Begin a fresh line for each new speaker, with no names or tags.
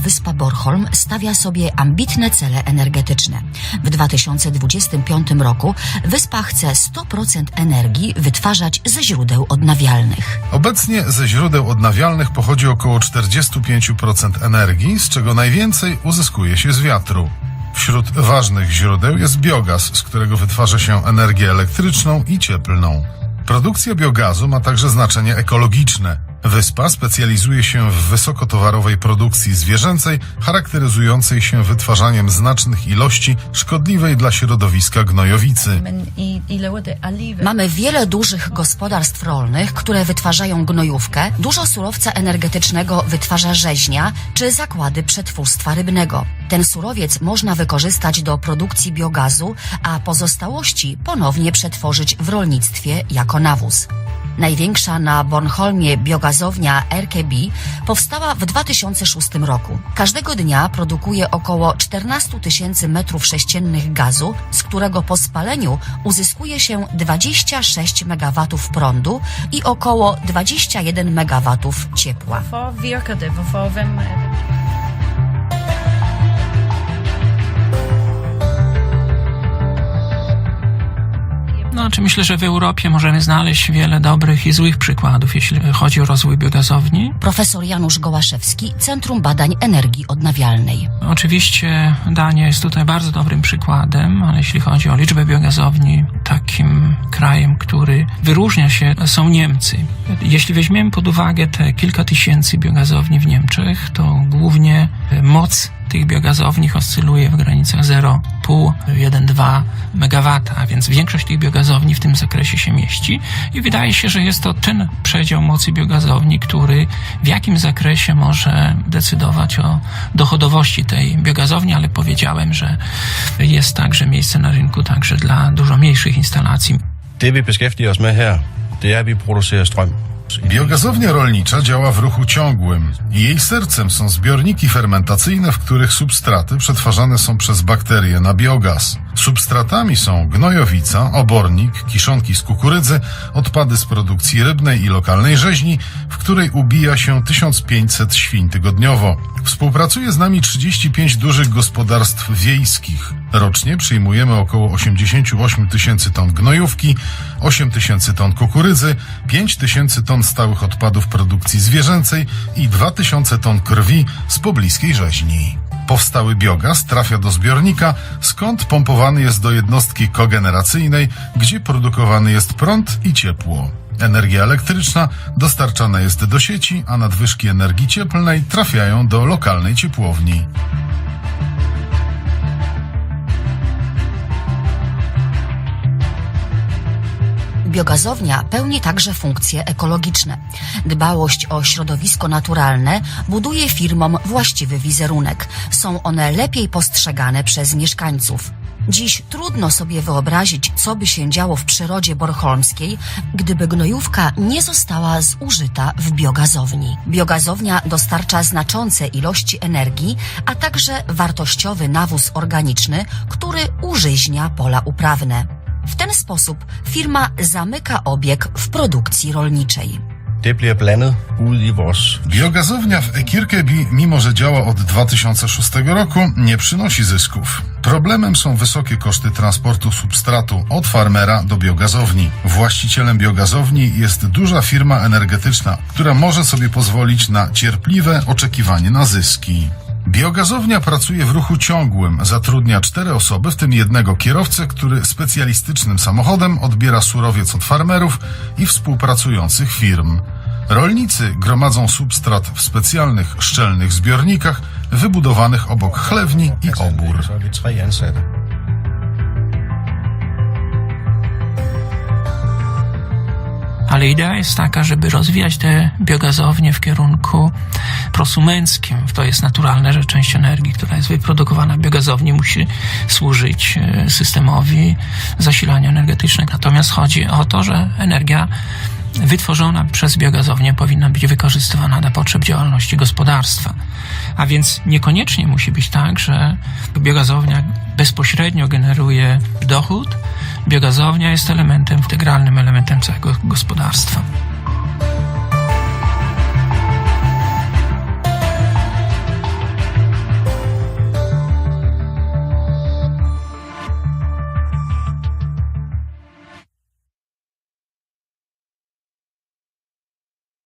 wyspa Bornholm stawia sobie ambitne cele energetyczne. W 2025 roku wyspa chce 100% energii wytwarzać ze źródeł odnawialnych.
Obecnie ze źródeł odnawialnych pochodzi około 45% energii, z czego najwięcej uzyskuje się z wiatru. Wśród ważnych źródeł jest biogaz, z którego wytwarza się energię elektryczną i cieplną. Produkcja biogazu ma także znaczenie ekologiczne. Wyspa specjalizuje się w wysokotowarowej produkcji zwierzęcej, charakteryzującej się wytwarzaniem znacznych ilości szkodliwej dla środowiska gnojowicy.
Mamy wiele dużych gospodarstw rolnych, które wytwarzają gnojówkę, dużo surowca energetycznego wytwarza rzeźnia czy zakłady przetwórstwa rybnego. Ten surowiec można wykorzystać do produkcji biogazu, a pozostałości ponownie przetworzyć w rolnictwie jako nawóz. Największa na Bornholmie biogazownia RKB powstała w 2006 roku. Każdego dnia produkuje około 14 tysięcy metrów sześciennych gazu, z którego po spaleniu uzyskuje się 26 MW prądu i około 21 MW ciepła.
Czy myślę, że w Europie możemy znaleźć wiele dobrych i złych przykładów, jeśli chodzi o rozwój biogazowni.
Profesor Janusz Gołaszewski, Centrum Badań Energii Odnawialnej.
Oczywiście Dania jest tutaj bardzo dobrym przykładem, ale jeśli chodzi o liczbę biogazowni, takim krajem, który wyróżnia się, są Niemcy. Jeśli weźmiemy pod uwagę te kilka tysięcy biogazowni w Niemczech, to głównie e, moc tych biogazowni oscyluje w granicach 0,5, 1,2 MW, a więc większość tych biogazowni w tym zakresie się mieści i wydaje się, że jest to ten przedział mocy biogazowni, który w jakim zakresie może decydować o dochodowości tej biogazowni, ale powiedziałem, że jest także miejsce na rynku także dla dużo mniejszych instalacji.
Det vi beskæftiger os med her, det er, at vi producerer strøm.
Biogazownia rolnicza działa w ruchu ciągłym. Jej sercem są zbiorniki fermentacyjne, w których substraty przetwarzane są przez bakterie na biogaz. Substratami są gnojowica, obornik, kiszonki z kukurydzy, odpady z produkcji rybnej i lokalnej rzeźni, w której ubija się 1500 świń tygodniowo. Współpracuje z nami 35 dużych gospodarstw wiejskich. Rocznie przyjmujemy około 88 tysięcy ton gnojówki, 8 tysięcy ton kukurydzy, 5 tysięcy ton stałych odpadów produkcji zwierzęcej i 2 tysiące ton krwi z pobliskiej rzeźni. Powstały biogaz trafia do zbiornika, skąd pompowany jest do jednostki kogeneracyjnej, gdzie produkowany jest prąd i ciepło. Energia elektryczna dostarczana jest do sieci, a nadwyżki energii cieplnej trafiają do lokalnej ciepłowni.
Biogazownia pełni także funkcje ekologiczne. Dbałość o środowisko naturalne buduje firmom właściwy wizerunek. Są one lepiej postrzegane przez mieszkańców. Dziś trudno sobie wyobrazić, co by się działo w przyrodzie bornholmskiej, gdyby gnojówka nie została zużyta w biogazowni. Biogazownia dostarcza znaczące ilości energii, a także wartościowy nawóz organiczny, który użyźnia pola uprawne. W ten sposób firma zamyka obieg w produkcji rolniczej.
Det bliver blandet ude i vores
Biogazownia w Ekirkeby, mimo że działa od 2006 roku, nie przynosi zysków. Problemem są wysokie koszty transportu substratu od farmera do biogazowni. Właścicielem biogazowni jest duża firma energetyczna, która może sobie pozwolić na cierpliwe oczekiwanie na zyski. Biogazownia pracuje w ruchu ciągłym, zatrudnia cztery osoby, w tym jednego kierowcę, który specjalistycznym samochodem odbiera surowiec od farmerów i współpracujących firm. Rolnicy gromadzą substrat w specjalnych, szczelnych zbiornikach wybudowanych obok chlewni i obór.
Ale idea jest taka, żeby rozwijać te biogazownie w kierunku prosumenckim. To jest naturalne, że część energii, która jest wyprodukowana w biogazowni, musi służyć e, systemowi zasilania energetycznego. Natomiast chodzi o to, że energia wytworzona przez biogazownię powinna być wykorzystywana dla potrzeb działalności gospodarstwa. A więc niekoniecznie musi być tak, że biogazownia bezpośrednio generuje dochód. Biogazownia jest elementem, integralnym elementem całego gospodarstwa.